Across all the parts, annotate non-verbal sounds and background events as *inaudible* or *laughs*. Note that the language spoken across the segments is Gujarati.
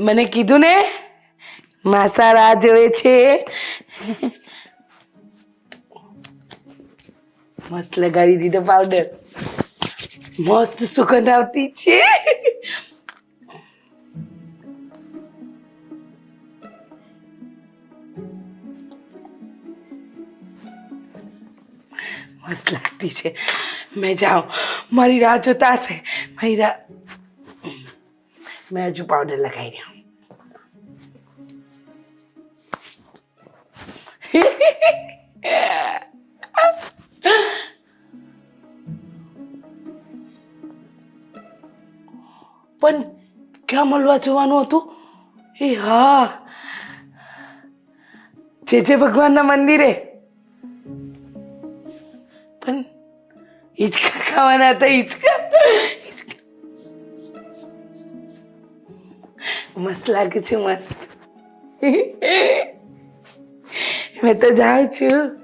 મને કીધું ને, માસા રાહ જોવે છે. મસ્ત લગાવી દીધો પાવડર મસ્ત સુગંધ આવતી છે. મસ્ત લાગતી છે. મેં જાઉં. મારી રાહ જોતા હશે. મારી રાહ મેં હજુ પાવડર લગાવી રહ્યો. ક્યાં મળવા જવાનું હતું? એ હા. જે જે ભગવાનના મંદિરે. પણ હિંચકા ખાવાના હતા હિંચકા. મસ્ત લાગે છે મસ્ત. મેં તો જાઉં છું.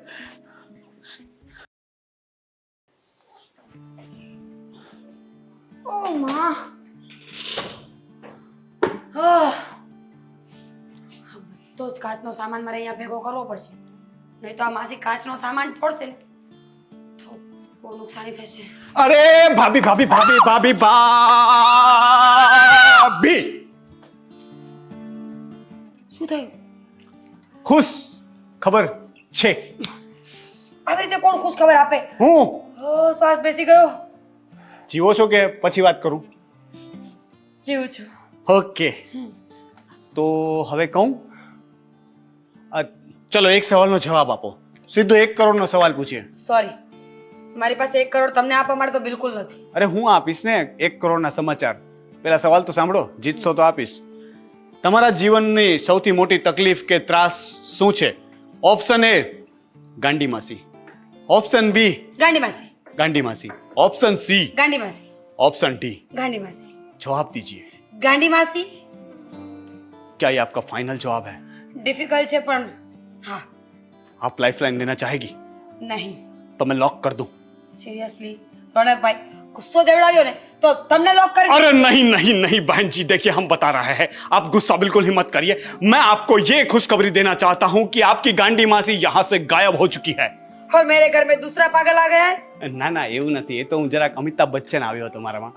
Oh, માં. તો જ કાચનો સામાન મારે અહીંયા ભેગો કરવો પડશે. નહીં તો આ માસી કાચનો સામાન તોડશે ને તો બહુ નુકસાની થશે. અરે ભાભી ભાભી ભાભી ભાભી ભાભી. શું થયું? ખુશ ખબર છે. આવી રીતે કોણ ખુશ ખબર આપે? હું? શ્વાસ બેસી ગયો. જીવો છો કે પછી વાત કરું? જીવું છું. ઓકે. તો હવે કહું? ચલો એક સવાલનો જવાબ આપો. સીધો એક કરોડનો સવાલ પૂછીએ. સોરી મારી પાસે એક કરોડ તમને આપવા માટે તો બિલકુલ નથી. અરે હું આપીશ ને એક કરોડના સમાચાર. પેલા સવાલ તો સાંભળો જીતશો તો આપીશ. તમારા જીવનની સૌથી મોટી તકલીફ કે ત્રાસ શું છે? ઓપ્શન એ ગાંડી માસી ઓપ્શન બી ગાંડી માસી ગાંડી માસી ઓપ્શન સી ગાંડી માસી ઓપ્શન ડી ગાંડી માસી જવાબ દીજીએ. ગાંડી માસી क्या ये आपका फाइनल जवाब है ડિફિકલ્ટ છે પણ હા आप लाइफ लाइन देना चाहेगी નહીં तो मैं लॉक कर दूं સિરિયસલી રોનકભાઈ ગુસ્સો દેવડાવ્યો ને તો તમને લોક કરી अरे नहीं नहीं नहीं बहन जी देखिए हम बता रहे हैं आप गुस्सा बिल्कुल ही मत करिए मैं आपको ये खुशखबरी देना चाहता हूं कि आपकी गांडी मासी यहां से गायब हो चुकी है और मेरे घर में दूसरा पागल आ गया है ના ના એવું નથી એ તો હું જરાક અમિતાભ બચ્ચન આવ્યો હતો મારામાં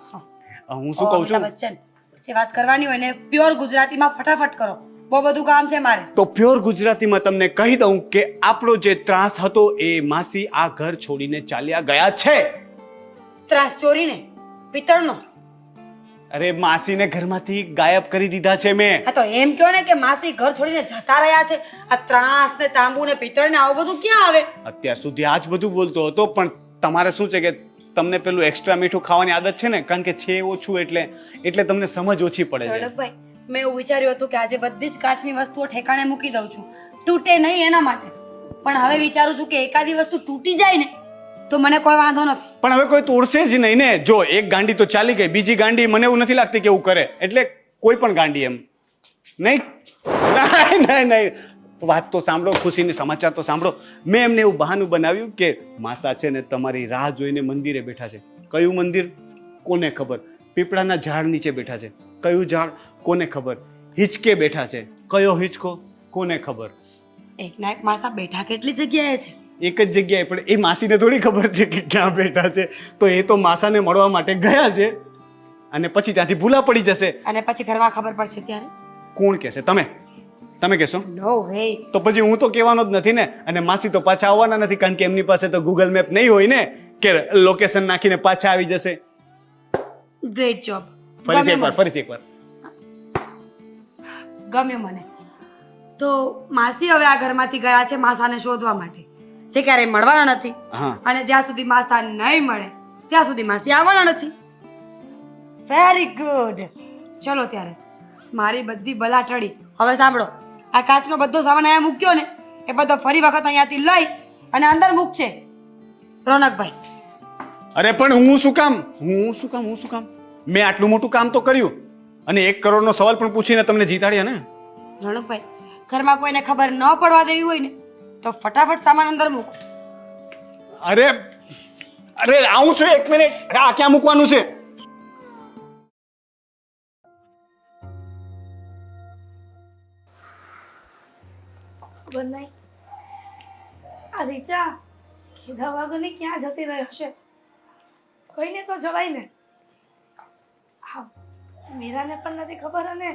હું શું ઓ, કહું છું અમિતાભ બચ્ચન જે વાત કરવાની હોય ને પ્યોર ગુજરાતીમાં ફટાફટ કરો. બહુ બધું કામ છે મારે. તો પ્યોર ગુજરાતીમાં તમને કહી દઉં કે આપણો જે ત્રાસ હતો એ માસી આ ઘર છોડીને ચાલ્યા ગયા છે. ત્રાસ ચોરીને પિત્તળનો. અરે માસીને ઘરમાંથી ગાયબ કરી દીધા છે મેં. હા તો એમ કહો ને કે માસી ઘર છોડીને જતા રહ્યા છે આ ત્રાસ ને તાંબુ ને પિત્તળ ને આવું બધું ક્યાં આવે? અત્યાર સુધી આ જ બધું બોલતો હતો પણ તમારે શું છે કે તમને પેલું એક્સ્ટ્રા મીઠું ખાવાની આદત છે ને? કારણ કે છે ઓછું એટલે એટલે તમને સમજ ઓછી પડે છે. મેં એવું વિચાર્યું હતું કે આજે બધી જ કાચની વસ્તુઓ ઠેકાણે મૂકી દઉં છું. તૂટે નહીં એના માટે. પણ હવે વિચારું છું કે એકાદી વસ્તુ તૂટી જાય ને તો મને કોઈ વાંધો નથી. પણ હવે કોઈ તોડશે જ નહીં ને? જો એક ગાંડી તો ચાલી ગઈ બીજી ગાંડી મને એવું નથી લાગતી કે એવું કરે. એટલે કોઈ પણ ગાંડી એમ. નહીં? *laughs* નહીં નહીં નહીં. વાત તો સાંભળો ખુશીને સમાચાર તો સાંભળો. મેં એમને એવું બહાનું બનાવ્યું કે માસા છે ને તમારી રાહ જોઈને મંદિરે બેઠા છે. કયું મંદિર? કોને ખબર? પીપળાના ઝાડ નીચે બેઠા છે. કયું ઝાડ? કોને ખબર? હિંચકે બેઠા છે. કયો હિંચકો? કોને ખબર? એક ના એક માસા બેઠા કેટલી જગ્યાએ છે? એક જ જગ્યાએ પણ એ માસીને થોડી ખબર છે કે ક્યાં બેઠા છે. તો એ તો માસાને મળવા માટે ગયા છે. અને પછી ત્યાંથી ભૂલા પડી જશે. અને પછી ઘરમાં ખબર પડશે ત્યારે? કોણ કહેશે? તમે. તમે કહેશો? નો વે તો પછી હું તો કહેવાનો જ નથી ને. અને માસી તો પાછા આવવાના નથી કારણ કે એમની પાસે તો ગૂગલ મેપ નહીં હોય ને કે લોકેશન નાખીને પાછા આવી જશે. ગ્રેટ જોબ ફરીથી એકવાર ફરીથી એકવાર. ગમ્યું મને. તો માસી હવે આ ઘરમાંથી ગયા છે માસાને શોધવા માટે. જે ક્યારેય મળવાના નથી. અને જ્યાં સુધી માસા નહીં મળે ત્યાં સુધી માસી આવવાના નથી. વેરી ગુડ ચલો ત્યારે. મારી બધી ટળી હવે સાંભળો. આ કાચનો બધો સામાન અહીંયા મૂક્યો ને એ બધો ફરી વખત અહીંયાથી લઈ અને અંદર મૂકશે રોનકભાઈ. અરે પણ હું શું કામ? હું શું કામ? હું શું કામ? મેં આટલું મોટું કામ તો કર્યું. અને એક કરોડનો સવાલ પણ પૂછીને તમને જીતાડ્યા ને? રોનકભાઈ ઘરમાં કોઈને ખબર ન પડવા દેવી હોય ને તો ફટાફટ સામાન અંદર મૂકો. અરે અરે આવું છું? એક મિનિટ. આ ક્યાં મૂકવાનું છે? ખબર નહીં. આ રીચા કીધા વાગોને ક્યાં જતી રહ્યો છે કહીને તો જવાય ને. હા મીરાને પણ નથી ખબર અને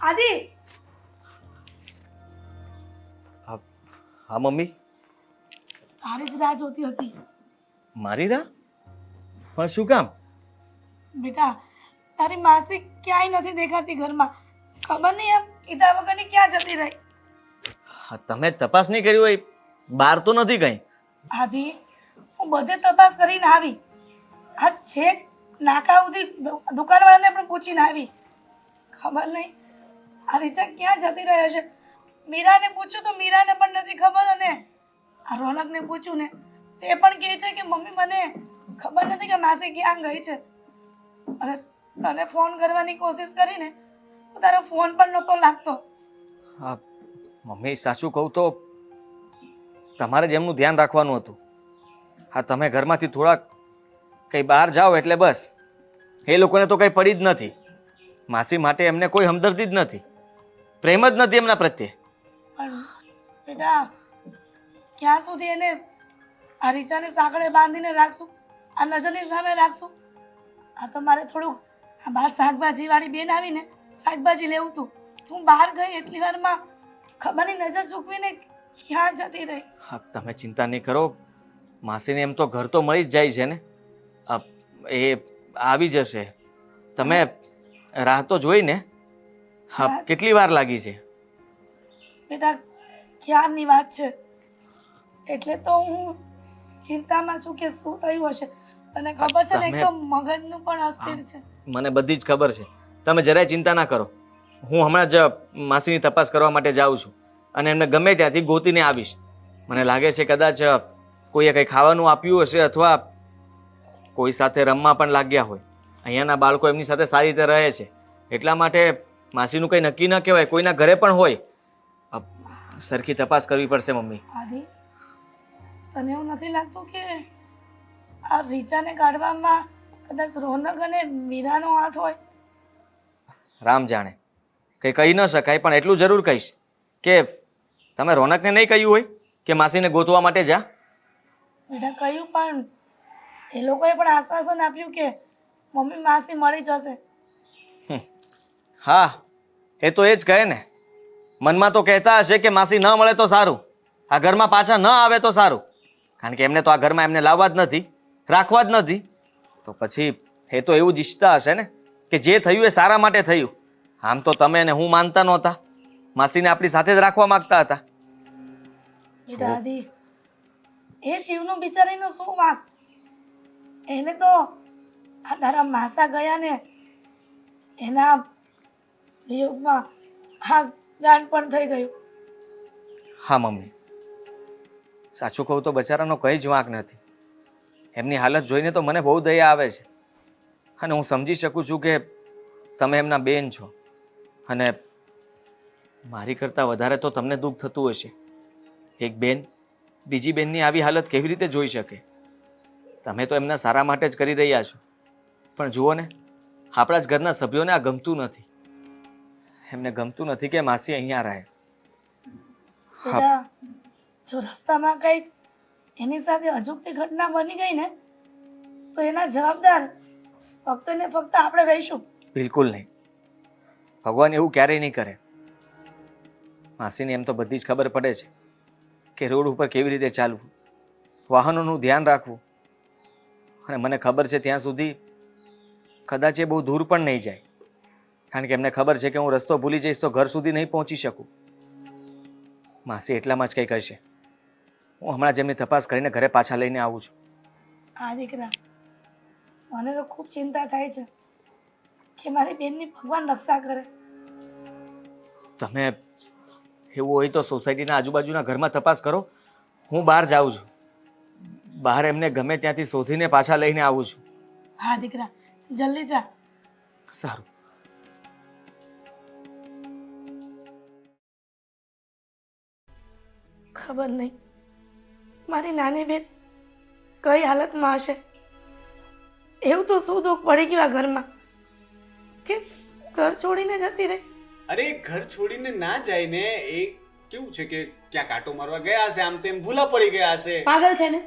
આદિ! હા મમ્મી? તારી જ રાહ જોતી હતી. મારી રાહ? પણ શું કામ? બેટા તારી માસી ક્યાંય નથી દેખાતી ઘરમાં. ખબર નહીં એમ? કીધા વગરની ક્યાં જતી રહી? તમે તપાસ નહીં કરી હોય બહાર તો નથી કઈ. આદિ હું બધે તપાસ કરીને આવી. આ છેક નાકા સુધી દુકાનવાળાને પણ પૂછીને આવી. ખબર નહીં આ રીચા ક્યાં જતી રહ્યો છે? મીરાને પૂછ્યું તો મીરાને પણ નથી ખબર અને આ રોનકને પૂછ્યું ને તે પણ કહે છે કે મમ્મી મને ખબર નથી કે માસી ક્યાં ગઈ છે. અરે તને ફોન કરવાની કોશિશ કરીને તારો ફોન પણ નહોતો લાગતો. હા મમ્મી સાચું કહું તો તમારે જ એમનું ધ્યાન રાખવાનું હતું. હા તમે ઘરમાંથી થોડાક કંઈ બહાર જાઓ એટલે બસ. એ લોકોને તો કંઈ પડી જ નથી. માસી માટે એમને કોઈ હમદર્દી જ નથી. પ્રેમ જ નથી એમના પ્રત્યે. પણ બેટા ક્યાં સુધી એને આ રીચાને સાંકળે બાંધીને રાખશું? આ નજરની સામે રાખશું? આ તો મારે થોડુંક આ બહાર શાકભાજી વાળી બેન આવીને શાકભાજી લેવું તું? તું બહાર ગઈ એટલી વારમાં ખબરની નજર ચૂકવીને ક્યાં જતી રહી? હા તમે ચિંતા નહીં કરો. માસીને એમ તો ઘર તો મળી જ જાય છે ને. એ આવી જશે. તમે રાહ તો જોઈ ને. હા કેટલી વાર લાગી છે? બેટા ક્યારની વાત છે? એટલે તો હું ચિંતામાં છું કે શું થયું હશે. તને ખબર છે ને એક તો મગજનું પણ અસ્થિર છે. મને બધી જ ખબર છે. તમે જરાય ચિંતા ના કરો. હું હમણાં જ માસીની તપાસ કરવા માટે જાઉં છું અને એમને ગમે ત્યાંથી ગોતીને આવીશ. મને લાગે છે કદાચ કોઈએ કંઈ ખાવાનું આપ્યું હશે અથવા કોઈ સાથે રમવા પણ લાગ્યા હોય. અહીંયાના બાળકો એમની સાથે સારી રીતે રહે છે. એટલા માટે માસીનું કંઈ નક્કી ન કહેવાય, કોઈના ઘરે પણ હોય. સરખી તપાસ કરવી પડશે, મમ્મી. આદિ, તને એવું નથી લાગતું કે આ રીચાને કાઢવામાં કદાચ રોનક અને મીરાનો હાથ હોય? રામ જાણે. કંઈ કહી ન શકાય પણ એટલું જરૂર કહીશ કે તમે રોનકને નહીં કહ્યું હોય કે માસીને ગોતવા માટે જા? બેટા કહ્યું પણ એ લોકોએ પણ આશ્વાસન આપ્યું કે મમ્મી માસી મળી જશે. હા એ તો એ જ કહે ને. મનમાં તો કહેતા હશે કે માસી ન મળે તો સારું. આ ઘરમાં પાછા ન આવે તો સારું. કારણ કે એમને તો આ ઘરમાં એમને લાવવા જ નથી રાખવા જ નથી. તો પછી એ તો એવું જ ઈચ્છતા હશે ને? કે જે થયું એ સારા માટે થયું. આમ તો તમે અને હું માનતા નહોતા. માસીને આપણી સાથે જ રાખવા માંગતા હતા. દાદી એ જીવનું બિચારીનો શું વાંક એને તો આ તારા માસા ગયા ને એના યોગમાં આ દાન પણ થઈ ગયું. હા મમ્મી. સાચું કહું તો બચારાનો કંઈ જ વાંક નથી. એમની હાલત જોઈને તો મને બહુ દયા આવે છે. અને હું સમજી શકું છું કે તમે એમના બેન છો. અને મારી કરતાં વધારે તો તમને દુઃખ થતું હશે. એક બેન, બીજી બેનની આવી હાલત કેવી રીતે જોઈ શકે? તમે તો એમના સારા માટે જ કરી રહ્યા છો. પણ જુઓ ને, આપણા જ ઘરના સભ્યોને આ ગમતું નથી. એમને ગમતું નથી કે માસી અહીંયા રહે. જો રસ્તામાં કંઈક એની સાથે અજુકતી ઘટના બની ગઈ ને, તો એના જવાબદાર ફક્ત ને ફક્ત આપણે રહીશું. બિલકુલ નહીં. ભગવાન એવું ક્યારેય નહીં કરે. માસીને એમ તો બધી જ ખબર પડે છે કે રોડ ઉપર કેવી રીતે ચાલવું. વાહનોનું ધ્યાન રાખવું. અને મને ખબર છે ત્યાં સુધી કદાચ એ બહુ દૂર પણ નહીં જાય. કારણ કે એમને ખબર છે કે હું રસ્તો ભૂલી જઈશ તો ઘર સુધી નહીં પહોંચી શકું. માસી એટલામાં જ કંઈ કહેશે. હું હમણાં જેમની તપાસ કરીને ઘરે પાછા લઈને આવું છું. હા દીકરા. મને તો ખૂબ ચિંતા થાય છે કે મારી બેનની ભગવાન રક્ષા કરે. તમે એવું હોય તો સોસાયટીના આજુબાજુના ઘરમાં તપાસ કરો. હું બહાર જાઉં છું. બહાર એમને ગમે ત્યાંથી શોધીને પાછા લઈને આવું છું. હા દીકરા જલ્દી જા. સારું. ખબર નહીં. મારી નાની બેન કઈ હાલતમાં હશે? એવું તો શું દુઃખ પડી ગયું આ ઘરમાં? કે ઘર છોડીને જતી રહી? અરે ઘર છોડીને ના જાય ને એ કેવું છે કે ક્યાં કાંટો મારવા ગયા હશે આમ તેમ ભૂલા પડી ગયા હશે. પાગલ છે ને?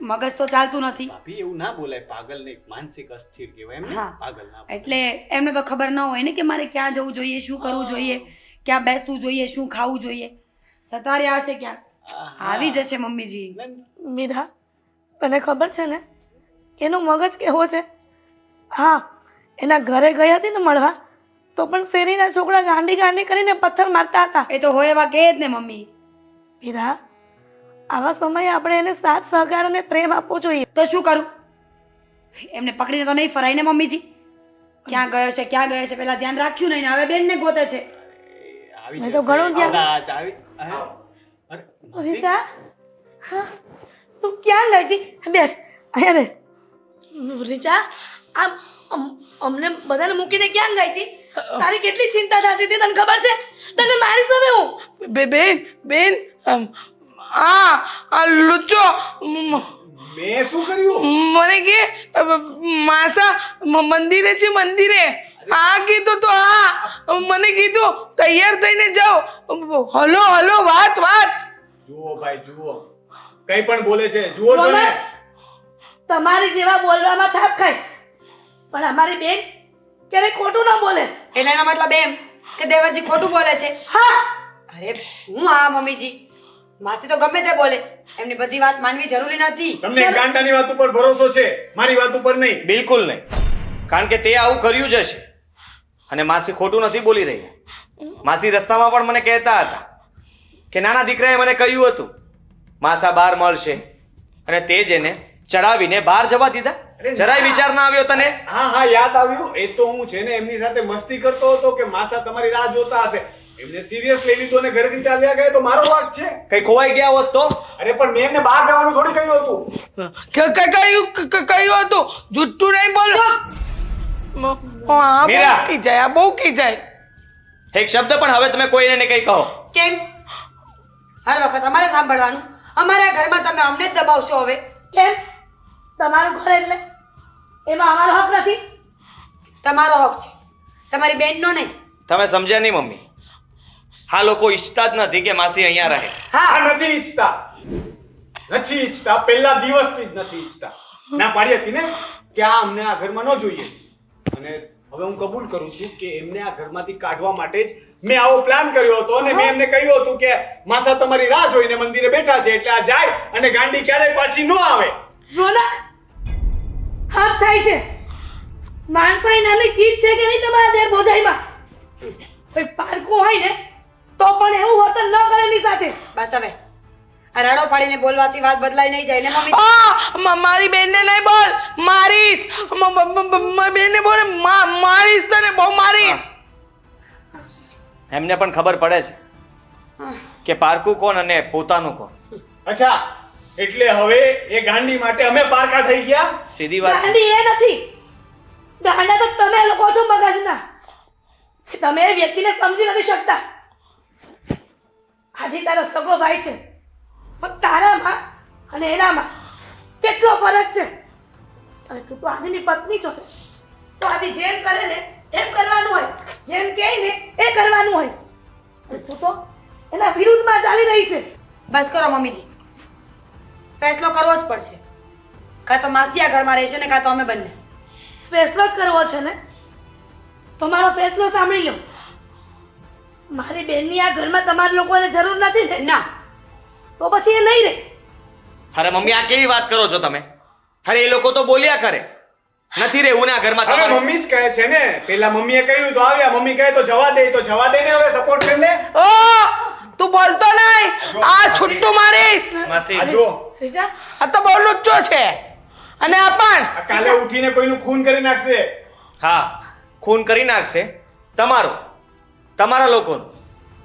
મગજ તો ચાલતું નથી. ભાભી એવું ના બોલાય. પાગલ ને માનસિક અસ્થિર કહેવાય એમ હા. પાગલ ના બોલાય. એટલે એમને તો ખબર ન હોય ને કે મારે ક્યાં જવું જોઈએ શું કરવું જોઈએ ક્યાં બેસવું જોઈએ શું ખાવું જોઈએ. જતા રહ્યા હશે ક્યાં આહા. આવી જશે મમ્મીજી. ને મીરા તને ખબર છે ને? એનો મગજ કેવો છે? હા એના ઘરે ગઈ હતી ને મળવા તો પણ શેરીના છોકરા ગાંડી ગાંડી કરીને પથ્થર મારતા હતા. એ તો હોય એવા કહે જ ને મમ્મી. મીરા આવા સમયે આપણે એને સાથ સહકાર અને પ્રેમ આપવો જોઈએ. તો શું કરું? એમને પકડીને તો નહીં ફરાય ને મમ્મીજી? ક્યાં ગયો છે ક્યાં ગયો છે પેલા ધ્યાન રાખ્યું નહીં ને હવે બેનને ગોતે છે. મેં તો. ઘણું ધ્યાન- આવી હા તું ક્યાં ગઈ હતી? બેસ અહીંયા બેસ. રીચા આમ અમને બધાને મૂકીને ક્યાં ગઈ હતી? તારી કેટલી ચિંતા થતી હતી? તને ખબર છે? તને મારી સામે હું? બે બેન બેન આ આ લુચ્ચો મ- શું કર્યું? મને કે માસા મંદિરે છે મંદિરે. આ કીધું તો હા મને કીધું તૈયાર થઈને જાઓ. હલો હલો વાત વાત. જુઓ ભાઈ જુઓ. કઈ પણ બોલે છે જુઓ છો તમારી જેવા બોલવામાં થાપ ખાય. પણ અમારી બેન ક્યારે ખોટું ન બોલે. એટલે એનો મતલબ એમ કે દેવરજી ખોટું બોલે છે? હા. અરે શું આ મમ્મીજી? માસી તો ગમે તે બોલે. એમની બધી વાત માનવી જરૂરી નથી. તમને ગાંડાની વાત ઉપર ભરોસો છે મારી વાત ઉપર નહીં. બિલકુલ નહીં. કારણ કે તે આવું કર્યું જ હશે. અને માસી ખોટું નથી બોલી રહી. માસી રસ્તામાં પણ મને કહેતા હતા કે નાના દીકરાએ મને કહ્યું હતું માસા બહાર મળશે. અને તે જ એને ચડાવીને બહાર જવા દીધા? જરાય વિચાર ના આવ્યો તને? હા હા યાદ આવ્યું. એ તો હું છે ને એમની સાથે મસ્તી કરતો હતો કે માસા તમારી રાહ જોતા હશે. એમને સિરિયસ લઈ લીધો અને ઘરેથી ચાલ્યા ગયા. તો મારો વાક છે. કઈ ખોવાઈ ગયા હોત તો? અરે પણ મેં એમને બહાર જવાનું થોડી કહ્યું હતું. કે ક- કયું ક- ક- હતું? જુઠ્ઠું નહીં બોલ. મીરા. કી જાય આ બહુ કી જાય. એક શબ્દ પણ હવે તમે કોઈને ને કઈ કહો. કેમ? હર વખત અમારે સાંભળવાનું. અમારા ઘરમાં તમે અમને જ દબાવશો હવે. કેમ? તમારું ઘર એટલે એમાં અમારો હક નથી? તમારો હક છે. તમારી બેનનો નહીં. તમે સમજ્યા નહીં મમ્મી? હા લોકો ઈચ્છતા જ નથી કે માસી અહીંયા રહે. હા. નથી ઈચ્છતા. નથી ઈચ્છતા. પહેલા દિવસથી જ નથી ઈચ્છતા. ના પાડી હતી ને કે આ અમને આ ઘરમાં ન જોઈએ. અને હવે હું કબૂલ કરું છું કે એમને આ ઘરમાંથી કાઢવા માટે જ મેં આવો પ્લાન કર્યો હતો અને મેં એમને કહ્યું હતું કે માસા તમારી રાહ જોઈને મંદિરે બેઠા છે એટલે આ જાય અને ગાંડી ક્યારેય પાછી ન આવે. રોનક હાથ થાય છે. માણસાઈ નામની ચીજ છે કે નહીં તમારા દેર ભોજાઈમાં પારકું હોય ને તો પણ એવું વર્તન ન કરે એની સાથે. બસ હવે. આ રાડો પાડીને બોલવાથી વાત બદલાઈ નહીં જાય ને મમ્મી? મારી બેનને નહીં બોલ મારીશ. મારી બેનને બોલે મા- મારીશ તને બહુ મારીશ. એમને પણ ખબર પડે છે કે પારકું કોણ અને પોતાનું કોણ. અચ્છા એટલે હવે એ ગાંડી માટે અમે પારકા થઈ ગયા. સીધી વાત ગાંડી એ નથી. ગાંડા તો તમે લોકો છો મગજના. કે તમે એ વ્યક્તિને સમજી નથી શકતા. આજે તારો સગો ભાઈ છે. પણ તારામાં અને એનામાં કેટલો ફરક છે? અને તું તો આદિની પત્ની છો. તો આદિ જેમ કરે ને એમ કરવાનું હોય. જેમ કહે ને એ કરવાનું હોય. અને તું તો એના વિરુદ્ધમાં ચાલી રહી છે. બસ કરો મમ્મીજી. ફેસલો કરવો જ પડશે. કાં તો માસી આ ઘરમાં રહેશે ને કાં તો અમે બંને. ફેસલો જ કરવો છે ને? તો મારો ફેસલો સાંભળી લો. મારી બેનની આ ઘરમાં તમારા લોકોને જરૂર નથી ને? ના. તો પછી એ નહીં રહે અરે મમ્મી આ કેવી વાત કરો છો તમે? અરે એ લોકો તો બોલ્યા કરે. નથી રહેવું ને આ ઘરમાં તમારે? મમ્મી જ કહે છે ને. પેલા મમ્મીએ કહ્યું તો આવ્યા. મમ્મી કહે તો જવા દે તો જવા દે ને હવે સપોર્ટ કરીને. ઓ! તું બોલતો નહીં. આ છૂટું મારીશ. માસી. જો. આ તો બહુ લુચ્ચો છે. અને આ પણ. કાલે ઉઠીને કોઈનું ખૂન કરી નાખશે. હા ખૂન કરી નાખશે. તમારું. તમારા લોકોનું.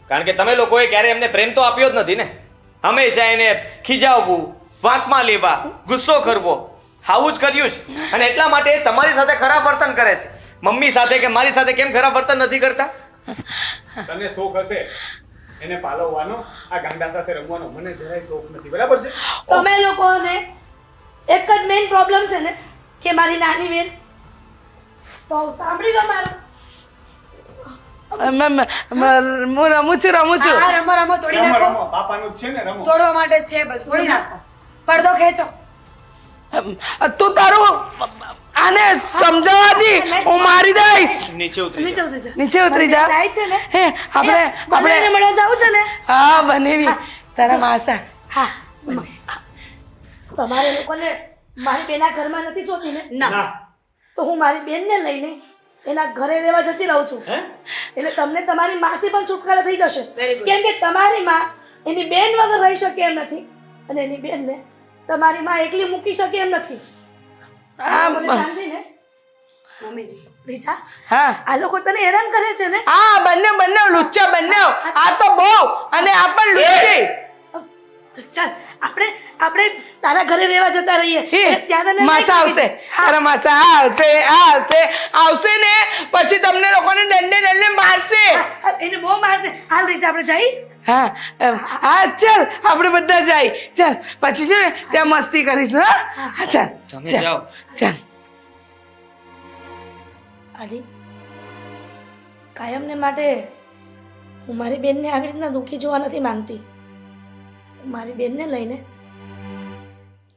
કારણ કે તમે લોકોએ ક્યારે એમને પ્રેમ તો આપ્યો જ નથી ને. હંમેશા એને ખીજાવવું વાંકમાં લેવા ગુસ્સો કરવો. આવું જ કર્યું છે. અને એટલા માટે તમારી સાથે ખરાબ વર્તન કરે છે. મમ્મી સાથે કે મારી સાથે કેમ ખરાબ વર્તન નથી કરતા? તને શોખ હશે. એને પાલવવાનો આ ગાંડા સાથે રમવાનો મને જરાય શોખ નથી. બરાબર છે? તમે લોકોને એક જ મેઇન પ્રોબ્લેમ છે ને કે મારી નાની બેન. તો સાંભળી લો મારું. હું રમું છું રમું છું. હા રમો રમો તોડી નાખો. રમો બાપાનું છે ને રમો. તોડવા માટે છે બધું. તોડી નાખો. પડદો ખેંચો. તું તારું આને સમજાવવાથી હું મારી દઈશ. નીચે ઉતરી નીચે ઉતરી જા. નીચે ઉતરી જા. થાય છે ને? હે આપણે આપણે એને મળવા જાવું છે ને? હા બનેવી. તારા માસા. હા. તમારે લોકોને મારી બેના ઘરમાં નથી જોતી ને? ના. તો હું મારી બેનને લઈને એના ઘરે રહેવા જતી રહું છું. હે? એટલે તમને તમારી માથી પણ છુટકારો થઈ જશે. કેમ કે તમારી માં એની બેન વગર રહી શકે એમ નથી. અને એની બેનને તમારી માં એકલી મૂકી શકે એમ નથી. આ લોકો તને હેરાન કરે છે ને? હા બંને બંને લુચ્ચા બંને. આ તો બહુ અને આ પણ લુચ્ચી. ચાલ આપણે આપણે તારા ઘરે રહેવા જતા રહીએ. ત્યાં માસા આવશે. તારા માસા આવશે આવશે આવશે ને. પછી તમને લોકોને દંડે મારશે. એને બહુ મારશે. હાલ રીચા આપણે જઈ? હા હા ચાલ આપણે બધા જાય. ચાલ પછી છે ને ત્યાં મસ્તી કરીશું હા? હા ચાલ તમે જાઓ. ચાલ. આદિ કાયમને માટે હું મારી બેનને આવી રીતના દુઃખી જોવા નથી માંગતી. હું મારી બેનને લઈને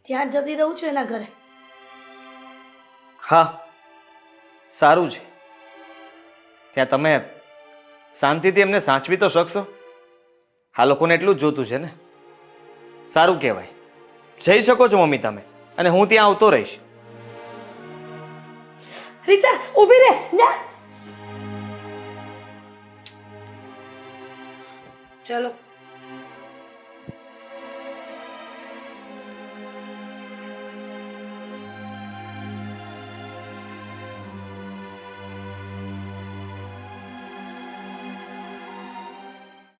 ત્યાં જ જતી રહું છું એના ઘરે. હા સારું છે. ત્યાં તમે શાંતિથી એમને સાચવી તો શકશો? આ લોકોને એટલું જ જોતું છે ને? સારું કહેવાય. જઈ શકો છો મમ્મી તમે, અને હું ત્યાં આવતો રહીશ. રીચા, ઊભી રે ના ચલો.